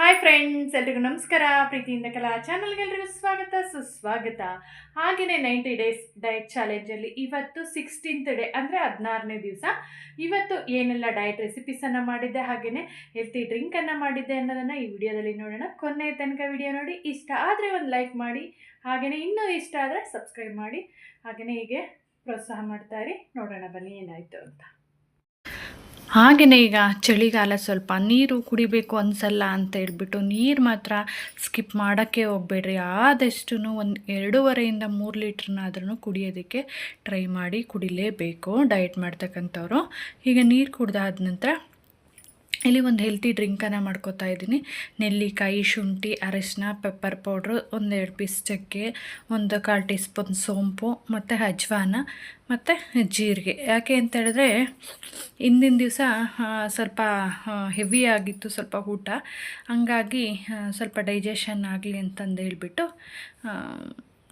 Hi friends ಎಲ್ರಿಗೂ ನಮಸ್ಕಾರ. ಪ್ರೀತಿಯಿಂದ ಕಲಾ ಚಾನಲ್ಗೆ ಎಲ್ರಿಗೂ ಸ್ವಾಗತ, ಸುಸ್ವಾಗತ. ಹಾಗೆಯೇ ನೈಂಟಿ ಡೇಸ್ ಡಯಟ್ ಚಾಲೆಂಜಲ್ಲಿ ಇವತ್ತು ಸಿಕ್ಸ್ಟೀನ್ತ್ ಡೇ ಅಂದರೆ ಹದಿನಾರನೇ ದಿವಸ. ಇವತ್ತು ಏನೆಲ್ಲ ಡಯಟ್ ರೆಸಿಪೀಸನ್ನು ಮಾಡಿದ್ದೆ ಹಾಗೆಯೇ ಹೆಲ್ತಿ ಡ್ರಿಂಕನ್ನು ಮಾಡಿದ್ದೆ ಅನ್ನೋದನ್ನು ಈ ವಿಡಿಯೋದಲ್ಲಿ ನೋಡೋಣ. ಕೊನೆ ತನಕ ವಿಡಿಯೋ ನೋಡಿ. ಇಷ್ಟ ಆದರೆ ಒಂದು ಲೈಕ್ ಮಾಡಿ. ಹಾಗೆಯೇ ಇನ್ನೂ ಇಷ್ಟ ಆದರೆ ಸಬ್ಸ್ಕ್ರೈಬ್ ಮಾಡಿ. ಹಾಗೆಯೇ ಹೀಗೆ ಪ್ರೋತ್ಸಾಹ ಮಾಡ್ತಾ ಇರಿ. ನೋಡೋಣ ಬನ್ನಿ ಏನಾಯಿತು ಅಂತ. ಹಾಗೆಯೇ ಈಗ ಚಳಿಗಾಲ ಸ್ವಲ್ಪ ನೀರು ಕುಡಿಬೇಕು ಅನಿಸಲ್ಲ ಅಂತ ಹೇಳ್ಬಿಟ್ಟು ನೀರು ಮಾತ್ರ ಸ್ಕಿಪ್ ಮಾಡೋಕ್ಕೆ ಹೋಗಬೇಡ್ರಿ. ಆದಷ್ಟು ಒಂದು ಎರಡೂವರೆಯಿಂದ ಮೂರು ಲೀಟ್ರನ್ನಾದ್ರೂ ಕುಡಿಯೋದಕ್ಕೆ ಟ್ರೈ ಮಾಡಿ ಕುಡಿಲೇಬೇಕು ಡಯಟ್ ಮಾಡ್ತಕ್ಕಂಥವ್ರು. ಈಗ ನೀರು ಕುಡ್ದಾದ ನಂತರ ಇಲ್ಲಿ ಒಂದು ಹೆಲ್ತಿ ಡ್ರಿಂಕನ್ನು ಮಾಡ್ಕೋತಾ ಇದ್ದೀನಿ. ನೆಲ್ಲಿಕಾಯಿ, ಶುಂಠಿ ಅರಿಶಿನ ಪೆಪ್ಪರ್ ಪೌಡ್ರು ಒಂದೆರಡು ಪೀಸ್ ಚಕ್ಕೆ, ಒಂದು ಕಾಲು ಟೀ ಸ್ಪೂನ್ ಸೋಂಪು, ಮತ್ತು ಅಜ್ವಾನ, ಮತ್ತು ಜೀರಿಗೆ. ಯಾಕೆ ಅಂತ ಹೇಳಿದ್ರೆ, ಹಿಂದಿನ ದಿವಸ ಸ್ವಲ್ಪ ಹೆವಿ ಆಗಿತ್ತು ಸ್ವಲ್ಪ ಊಟ. ಹಂಗಾಗಿ ಸ್ವಲ್ಪ ಡೈಜೆಷನ್ ಆಗಲಿ ಅಂತಂದು ಹೇಳಿಬಿಟ್ಟು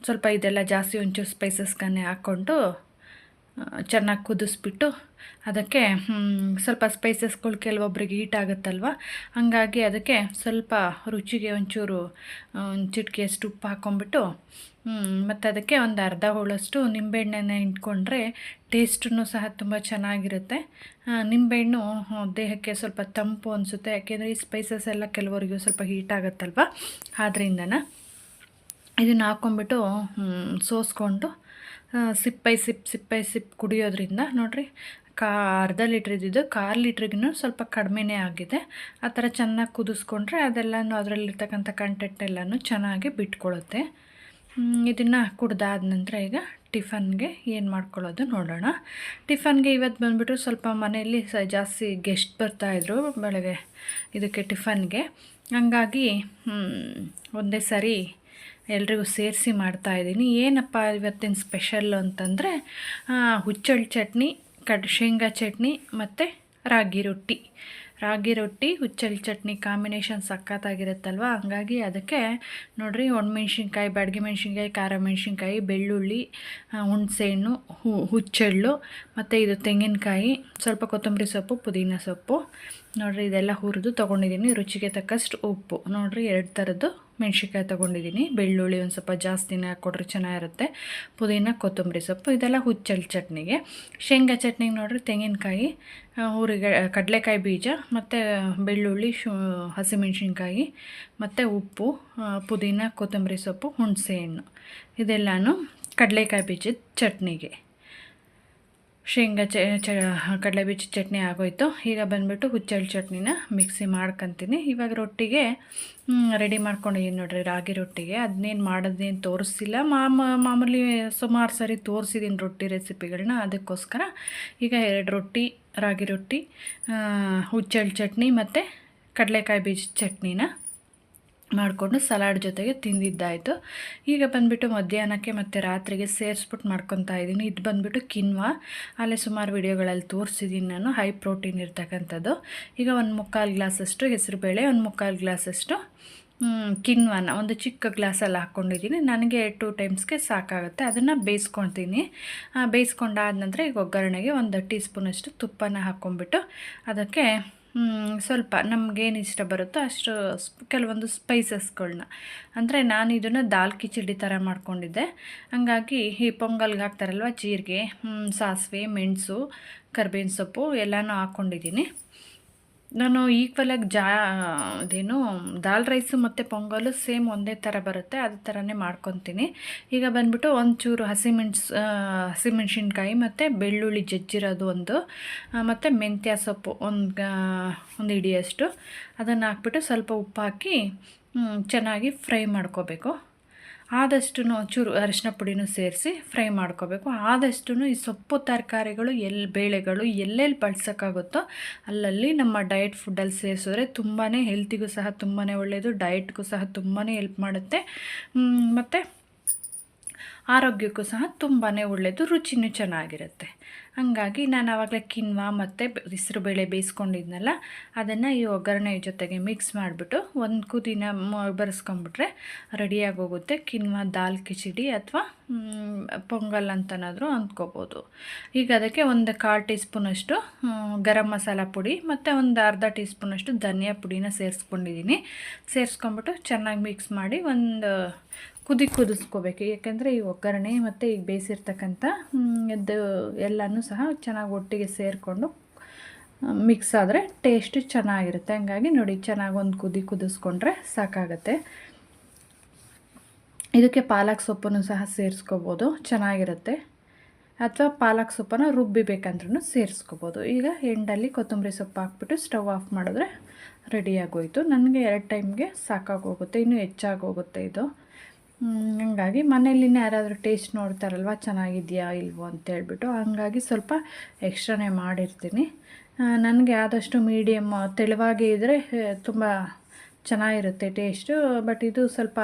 ಸ್ವಲ್ಪ ಇದೆಲ್ಲ ಜಾಸ್ತಿ ಒಂಚೂರು ಸ್ಪೈಸಸ್ಗನ್ನೇ ಹಾಕ್ಕೊಂಡು ಚೆನ್ನಾಗಿ ಕುದಿಸ್ಬಿಟ್ಟು ಅದಕ್ಕೆ ಸ್ವಲ್ಪ ಸ್ಪೈಸಸ್ಗಳು ಕೆಲವೊಬ್ರಿಗೆ ಹೀಟ್ ಆಗುತ್ತಲ್ವ? ಹಾಗಾಗಿ ಅದಕ್ಕೆ ಸ್ವಲ್ಪ ರುಚಿಗೆ ಒಂಚೂರು ಒಂದು ಚಿಟಿಕೆಯಷ್ಟು ಉಪ್ಪು ಹಾಕ್ಕೊಂಬಿಟ್ಟು ಮತ್ತು ಅದಕ್ಕೆ ಒಂದು ಅರ್ಧ ಹೋಳಷ್ಟು ನಿಂಬೆಹಣ್ಣನ್ನು ಇಟ್ಕೊಂಡ್ರೆ ಟೇಸ್ಟೂ ಸಹ ತುಂಬ ಚೆನ್ನಾಗಿರುತ್ತೆ. ನಿಂಬೆಹಣ್ಣು ದೇಹಕ್ಕೆ ಸ್ವಲ್ಪ ತಂಪು ಅನಿಸುತ್ತೆ. ಯಾಕೆಂದರೆ ಈ ಸ್ಪೈಸಸ್ ಎಲ್ಲ ಕೆಲವರಿಗೂ ಸ್ವಲ್ಪ ಹೀಟ್ ಆಗುತ್ತಲ್ವ? ಆದ್ರಿಂದನ ಇದನ್ನು ಹಾಕ್ಕೊಂಬಿಟ್ಟು ಸೋಸ್ಕೊಂಡು ಸಿಪ್ಪೈ ಸಿಪ್ ಸಿಪ್ಪೈ ಸಿಪ್ ಕುಡಿಯೋದ್ರಿಂದ ನೋಡಿರಿ ಕಾ, ಅರ್ಧ ಲೀಟ್ರ್ ಇದ್ದಿದ್ದು ಕಾಲು ಲೀಟ್ರಿಗೂ ಸ್ವಲ್ಪ ಕಡಿಮೆನೇ ಆಗಿದೆ. ಆ ಥರ ಚೆನ್ನಾಗಿ ಕುದಿಸ್ಕೊಂಡ್ರೆ ಅದೆಲ್ಲನೂ ಅದರಲ್ಲಿರ್ತಕ್ಕಂಥ ಕಂಟೆಂಟ್ ಎಲ್ಲನೂ ಚೆನ್ನಾಗಿ ಬಿಟ್ಕೊಳ್ಳುತ್ತೆ ಇದನ್ನು ಕುಡ್ದಾದ ನಂತರ ಈಗ ಟಿಫನ್ಗೆ ಏನು ಮಾಡ್ಕೊಳ್ಳೋದು ನೋಡೋಣ. ಟಿಫನ್ಗೆ ಇವತ್ತು ಬಂದುಬಿಟ್ಟು ಸ್ವಲ್ಪ ಮನೆಯಲ್ಲಿ ಸ, ಜಾಸ್ತಿ ಗೆಸ್ಟ್ ಬರ್ತಾಯಿದ್ರು ಬೆಳಗ್ಗೆ ಇದಕ್ಕೆ ಟಿಫನ್ಗೆ. ಹಂಗಾಗಿ ಒಂದೇ ಸರಿ ಎಲ್ರಿಗೂ ಸೇರಿಸಿ ಮಾಡ್ತಾಯಿದ್ದೀನಿ ಏನಪ್ಪ ಇವತ್ತಿನ ಸ್ಪೆಷಲ್ಲು ಅಂತಂದರೆ ಹುಚ್ಚಳ್ಳಿ ಚಟ್ನಿ ಕಡ್, ಶೇಂಗಾ ಚಟ್ನಿ ಮತ್ತು ರಾಗಿ ರೊಟ್ಟಿ. ರಾಗಿ ರೊಟ್ಟಿ ಹುಚ್ಚಲ್ ಚಟ್ನಿ ಕಾಂಬಿನೇಷನ್ ಸಖತ್ತಾಗಿರುತ್ತಲ್ವ? ಹಂಗಾಗಿ ಅದಕ್ಕೆ ನೋಡಿರಿ, ಒಣಮೆಣ್ಸಿನ್ಕಾಯಿ ಬ್ಯಾಡಗಿ ಮೆಣ್ಸಿನ್ಕಾಯಿ, ಖಾರ ಮೆಣ್ಸಿನ್ಕಾಯಿ, ಬೆಳ್ಳುಳ್ಳಿ ಹುಣಸೆಹಣ್ಣು ಹುಚ್ಚೆಳ್ಳು, ಮತ್ತು ಇದು ತೆಂಗಿನಕಾಯಿ, ಸ್ವಲ್ಪ ಕೊತ್ತಂಬರಿ ಸೊಪ್ಪು, ಪುದೀನ ಸೊಪ್ಪು ನೋಡಿರಿ, ಇದೆಲ್ಲ ಹುರಿದು ತೊಗೊಂಡಿದ್ದೀನಿ ರುಚಿಗೆ ತಕ್ಕಷ್ಟು ಉಪ್ಪು. ನೋಡಿರಿ, ಎರಡು ಥರದ್ದು ಮೆಣ್ಸಿನ್ಕಾಯಿ ತೊಗೊಂಡಿದ್ದೀನಿ ಬೆಳ್ಳುಳ್ಳಿ ಒಂದು ಸ್ವಲ್ಪ ಜಾಸ್ತಿನೇ ಹಾಕ್ಕೊಡ್ರಿ ಚೆನ್ನಾಗಿರುತ್ತೆ. ಪುದೀನ, ಕೊತ್ತಂಬರಿ ಸೊಪ್ಪು, ಇದೆಲ್ಲ ಹುಚ್ಚಲ್ ಚಟ್ನಿಗೆ. ಶೇಂಗಾ ಚಟ್ನಿಗೆ ನೋಡಿರಿ, ತೆಂಗಿನಕಾಯಿ ಹುರಿಗೆ, ಕಡಲೆಕಾಯಿ ಬೀಜ, ಮತ್ತು ಬೆಳ್ಳುಳ್ಳಿ, ಶು, ಹಸಿಮೆಣ್ಸಿನ್ಕಾಯಿ, ಮತ್ತು ಉಪ್ಪು ಪುದೀನ, ಕೊತ್ತಂಬರಿ ಸೊಪ್ಪು, ಹುಣಸೆಹಣ್ಣು. ಇದೆಲ್ಲನೂ ಕಡಲೆಕಾಯಿ ಬೀಜದ ಚಟ್ನಿಗೆ. ಶೇಂಗಾ ಚ ಚ, ಕಡಲೆ ಬೀಜ ಚಟ್ನಿ ಆಗೋಯ್ತು. ಈಗ ಬಂದುಬಿಟ್ಟು ಹುಚ್ಚಳ್ಳಿ ಚಟ್ನಿನ ಮಿಕ್ಸಿ ಮಾಡ್ಕೊತೀನಿ. ಇವಾಗ ರೊಟ್ಟಿಗೆ ರೆಡಿ ಮಾಡ್ಕೊಂಡಿದ್ದೀನಿ ನೋಡಿರಿ, ರಾಗಿ ರೊಟ್ಟಿಗೆ. ಅದನ್ನೇನು ಮಾಡೋದೇನು ತೋರಿಸಿಲ್ಲ. ಮಾಮ ಮಾಮೂಲಿ ಸುಮಾರು ಸರಿ ತೋರಿಸಿದ್ದೀನಿ ರೊಟ್ಟಿ ರೆಸಿಪಿಗಳನ್ನ ಅದಕ್ಕೋಸ್ಕರ ಈಗ ಎರಡು ರೊಟ್ಟಿ, ರಾಗಿ ರೊಟ್ಟಿ ಹುಚ್ಚಳ್ಳಿ ಚಟ್ನಿ ಮತ್ತು ಕಡಲೆಕಾಯಿ ಬೀಜ ಚಟ್ನಿನ ಮಾಡಿಕೊಂಡು ಸಲಾಡ್ ಜೊತೆಗೆ ತಿಂದಿದ್ದಾಯಿತು. ಈಗ ಬಂದುಬಿಟ್ಟು ಮಧ್ಯಾಹ್ನಕ್ಕೆ ಮತ್ತು ರಾತ್ರಿಗೆ ಸೇರಿಸ್ಬಿಟ್ಟು ಮಾಡ್ಕೊತಾ ಇದ್ದೀನಿ. ಇದು ಬಂದುಬಿಟ್ಟು ಕಿನ್ವಾ. ಅಲ್ಲೇ ಸುಮಾರು ವಿಡಿಯೋಗಳಲ್ಲಿ ತೋರಿಸಿದ್ದೀನಿ ನಾನು. ಹೈ ಪ್ರೋಟೀನ್ ಇರ್ತಕ್ಕಂಥದ್ದು. ಈಗ ಒಂದು ಮುಕ್ಕಾಲು ಗ್ಲಾಸಷ್ಟು ಹೆಸರುಬೇಳೆ ಒಂದು ಮುಕ್ಕಾಲು ಗ್ಲಾಸಷ್ಟು ಕಿನ್ವಾನ. ಒಂದು ಚಿಕ್ಕ ಗ್ಲಾಸಲ್ಲಿ ಹಾಕ್ಕೊಂಡಿದ್ದೀನಿ ನನಗೆ ಟೂ ಟೈಮ್ಸ್ಗೆ ಸಾಕಾಗುತ್ತೆ. ಅದನ್ನು ಬೇಯಿಸ್ಕೊಳ್ತೀನಿ. ಬೇಯಿಸ್ಕೊಂಡಾದ ನಂತರ ಈಗ ಒಗ್ಗರಣೆಗೆ ಒಂದು ಟೀ ಸ್ಪೂನಷ್ಟು ತುಪ್ಪನ ಹಾಕ್ಕೊಂಡ್ಬಿಟ್ಟು ಅದಕ್ಕೆ ಸ್ವಲ್ಪ ನಮಗೇನು ಇಷ್ಟ ಬರುತ್ತೋ ಅಷ್ಟು ಕೆಲವೊಂದು ಸ್ಪೈಸಸ್ಗಳನ್ನ ಅಂದರೆ ನಾನು ಇದನ್ನು ದಾಲ್ ಕಿಚಡಿ ಥರ ಮಾಡ್ಕೊಂಡಿದ್ದೆ. ಹಂಗಾಗಿ ಈ ಪೊಂಗಲ್ಗೆ ಹಾಕ್ತಾರಲ್ವ, ಜೀರಿಗೆ ಸಾಸಿವೆ, ಮೆಣಸು, ಕರ್ಬೇವಿನ ಸೊಪ್ಪು ಎಲ್ಲನೂ ಹಾಕ್ಕೊಂಡಿದ್ದೀನಿ ನಾನು ಈಕ್ವಲಾಗಿ ಜಾ, ಅದೇನು, ದಾಲ್ ರೈಸು ಮತ್ತು ಪೊಂಗಲು ಸೇಮ್ ಒಂದೇ ಥರ ಬರುತ್ತೆ, ಅದೇ ಥರನೇ ಮಾಡ್ಕೊತೀನಿ. ಈಗ ಬಂದುಬಿಟ್ಟು ಒಂಚೂರು ಹಸಿಮೆಣ್ಸು ಹಸಿಮೆಣ್ಸಿನ್ಕಾಯಿ ಮತ್ತು ಬೆಳ್ಳುಳ್ಳಿ ಜಜ್ಜಿರೋದು ಒಂದು ಮತ್ತು ಮೆಂತ್ಯ ಸೊಪ್ಪು ಒಂದು ಒಂದು ಹಿಡಿಯಷ್ಟು ಅದನ್ನು ಹಾಕ್ಬಿಟ್ಟು ಸ್ವಲ್ಪ ಉಪ್ಪು ಹಾಕಿ ಚೆನ್ನಾಗಿ ಫ್ರೈ ಮಾಡ್ಕೋಬೇಕು. ಆದಷ್ಟು ಚೂರು ಅರಿಶಿನ ಪುಡಿನೂ ಸೇರಿಸಿ ಫ್ರೈ ಮಾಡ್ಕೋಬೇಕು. ಆದಷ್ಟು ಈ ಸೊಪ್ಪು ತರಕಾರಿಗಳು ಎಲ್ಲಿ ಬೇಳೆಗಳು ಎಲ್ಲೆಲ್ಲಿ ಬಳಸೋಕ್ಕಾಗುತ್ತೋ ಅಲ್ಲಲ್ಲಿ ನಮ್ಮ ಡಯಟ್ ಫುಡ್ಡಲ್ಲಿ ಸೇರಿಸಿದ್ರೆ ತುಂಬಾ ಹೆಲ್ತಿಗೂ ಸಹ ತುಂಬಾ ಒಳ್ಳೆಯದು ಡಯಟ್ಗೂ ಸಹ ತುಂಬಾ ಹೆಲ್ಪ್ ಮಾಡುತ್ತೆ. ಮತ್ತು ಆರೋಗ್ಯಕ್ಕೂ ಸಹ ತುಂಬಾ ಒಳ್ಳೆಯದು ರುಚಿನೂ ಚೆನ್ನಾಗಿರುತ್ತೆ. ಹಾಗಾಗಿ ನಾನು ಆವಾಗಲೇ ಕಿನ್ವಾ ಮತ್ತು ಹೆಸ್ರು ಬೇಳೆ ಬೇಯಿಸ್ಕೊಂಡಿದ್ನಲ್ಲ, ಅದನ್ನು ಈ ಒಗ್ಗರಣೆ ಜೊತೆಗೆ ಮಿಕ್ಸ್ ಮಾಡಿಬಿಟ್ಟು ಒಂದು ಕುದಿನ ಬರೆಸ್ಕೊಂಬಿಟ್ರೆ ರೆಡಿಯಾಗಿ ಹೋಗುತ್ತೆ ಕಿನ್ವಾ ದಾಲ್, ಕಿಚಡಿ ಅಥವಾ ಪೊಂಗಲ್ ಅಂತನಾದರೂ ಅಂದ್ಕೋಬೋದು. ಈಗ ಅದಕ್ಕೆ ಒಂದು ಕಾಲು ಟೀ ಸ್ಪೂನಷ್ಟು ಗರಂ ಮಸಾಲ ಪುಡಿ ಮತ್ತು ಒಂದು ಅರ್ಧ ಟೀ ಸ್ಪೂನಷ್ಟು ಧನಿಯಾ ಪುಡಿನ ಸೇರಿಸ್ಕೊಂಡಿದ್ದೀನಿ ಸೇರಿಸ್ಕೊಂಬಿಟ್ಟು ಚೆನ್ನಾಗಿ ಮಿಕ್ಸ್ ಮಾಡಿ ಒಂದು ಕುದಿ ಕುದಿಸ್ಕೋಬೇಕು. ಯಾಕೆಂದರೆ ಈ ಒಗ್ಗರಣೆ ಮತ್ತು ಈಗ ಬೇಯಿಸಿರ್ತಕ್ಕಂಥ ಇದು ಎಲ್ಲನೂ ಸಹ ಚೆನ್ನಾಗಿ ಒಟ್ಟಿಗೆ ಸೇರಿಕೊಂಡು ಮಿಕ್ಸ್ ಆದರೆ ಟೇಸ್ಟ್ ಚೆನ್ನಾಗಿರುತ್ತೆ. ಹಂಗಾಗಿ ನೋಡಿ, ಚೆನ್ನಾಗಿ ಒಂದು ಕುದಿ ಕುದಿಸ್ಕೊಂಡ್ರೆ ಸಾಕಾಗತ್ತೆ. ಇದಕ್ಕೆ ಪಾಲಕ್ ಸೊಪ್ಪನ್ನು ಸಹ ಸೇರಿಸ್ಕೋಬೋದು. ಚೆನ್ನಾಗಿರುತ್ತೆ. ಅಥವಾ ಪಾಲಕ್ ಸೊಪ್ಪನ್ನು ರುಬ್ಬಿ ಬೇಕಂದ್ರೂ ಸೇರಿಸ್ಕೋಬೋದು. ಈಗ ಎಂಡಲ್ಲಿ ಕೊತ್ತಂಬರಿ ಸೊಪ್ಪು ಹಾಕ್ಬಿಟ್ಟು ಸ್ಟವ್ ಆಫ್ ಮಾಡಿದ್ರೆ ರೆಡಿಯಾಗೋಯಿತು ನನಗೆ ಎರಡು ಟೈಮ್ಗೆ ಸಾಕಾಗೋಗುತ್ತೆ. ಇನ್ನೂ ಹೆಚ್ಚಾಗೋಗುತ್ತೆ ಇದು. ಹಂಗಾಗಿ ಮನೇಲಿನೇ ಯಾರಾದರೂ ಟೇಸ್ಟ್ ನೋಡ್ತಾರಲ್ವ, ಚೆನ್ನಾಗಿದೆಯಾ ಇಲ್ವೋ ಅಂತೇಳ್ಬಿಟ್ಟು ಹಂಗಾಗಿ ಸ್ವಲ್ಪ ಎಕ್ಸ್ಟ್ರಾನೇ ಮಾಡಿರ್ತೀನಿ. ನನಗೆ ಆದಷ್ಟು ಮೀಡಿಯಮ್, ತೆಳುವಾಗಿ ಇದ್ದರೆ ತುಂಬ ಚೆನ್ನಾಗಿರುತ್ತೆ ಟೇಸ್ಟು. ಬಟ್ ಇದು ಸ್ವಲ್ಪ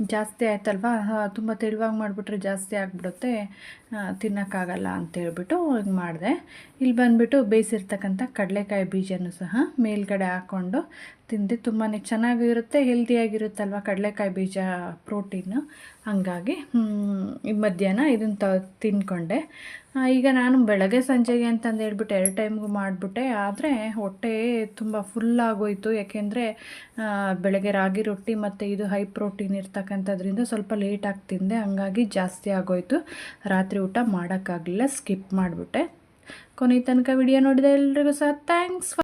ಜಾಸ್ತಿ ಆಯ್ತಲ್ವಾ? ತುಂಬ ತೆಳುವಾಗಿ ಮಾಡಿಬಿಟ್ರೆ ಜಾಸ್ತಿ ಆಗಿಬಿಡುತ್ತೆ. ತಿನ್ನೋಕ್ಕಾಗಲ್ಲ ಅಂತೇಳ್ಬಿಟ್ಟು ಹಿಂಗೆ ಮಾಡಿದೆ. ಇಲ್ಲಿ ಬಂದುಬಿಟ್ಟು ಬೇಯಿಸಿರ್ತಕ್ಕಂಥ ಕಡಲೆಕಾಯಿ ಬೀಜನೂ ಸಹ ಮೇಲ್ಗಡೆ ಹಾಕ್ಕೊಂಡು ತಿಂದೆ. ತುಂಬಾ ಚೆನ್ನಾಗಿರುತ್ತೆ, ಹೆಲ್ದಿಯಾಗಿರುತ್ತಲ್ವ ಕಡಲೆಕಾಯಿ ಬೀಜ ಪ್ರೋಟೀನು? ಹಂಗಾಗಿ ಮಧ್ಯಾಹ್ನ ಇದನ್ನು ತ ತಿಂದ್ಕೊಂಡೆ ಈಗ ನಾನು ಬೆಳಗ್ಗೆ ಸಂಜೆಗೆ ಅಂತಂದು ಹೇಳ್ಬಿಟ್ಟು ಎರಡು ಟೈಮ್ಗೂ ಮಾಡಿಬಿಟ್ಟೆ, ಆದರೆ ಹೊಟ್ಟೆ ತುಂಬ ಫುಲ್ ಆಗೋಯಿತು. ಯಾಕೆಂದರೆ ಬೆಳಗ್ಗೆ ರಾಗಿ ರೊಟ್ಟಿ ಮತ್ತು ಇದು ಹೈ ಪ್ರೋಟೀನ್ ಇರ್ತಕ್ಕಂಥದ್ರಿಂದ ಸ್ವಲ್ಪ ಲೇಟಾಗಿ ತಿಂದೆ, ಹಂಗಾಗಿ ಜಾಸ್ತಿ ಆಗೋಯಿತು. ರಾತ್ರಿ ಊಟ ಮಾಡೋಕ್ಕಾಗಲಿಲ್ಲ ಸ್ಕಿಪ್ ಮಾಡಿಬಿಟ್ಟೆ. ಕೊನೆ ತನಕ ವಿಡಿಯೋ ನೋಡಿದೆ ಎಲ್ರಿಗೂ ಸಹ ಥ್ಯಾಂಕ್ಸ್